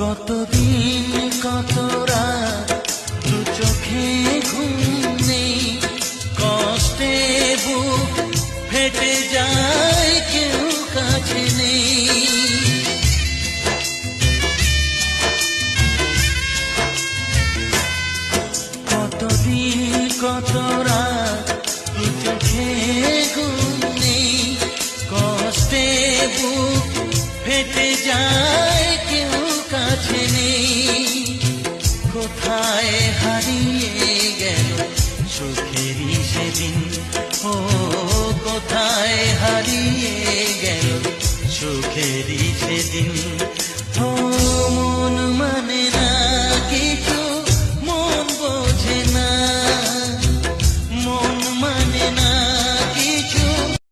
কতদিন, কত রাত চোখে ঘুম নেই কষ্টে বুক ফেটে যায়, কেউ কাছে নেই। কতদিন, কত রাত দু চোখে ঘুম নেই কষ্টে বুক ফেটে যায় কোথায় হারিয়ে গেল সুখেরই সেদিন? ও কোথায় হারিয়ে গেল সুখেরই সেদিন?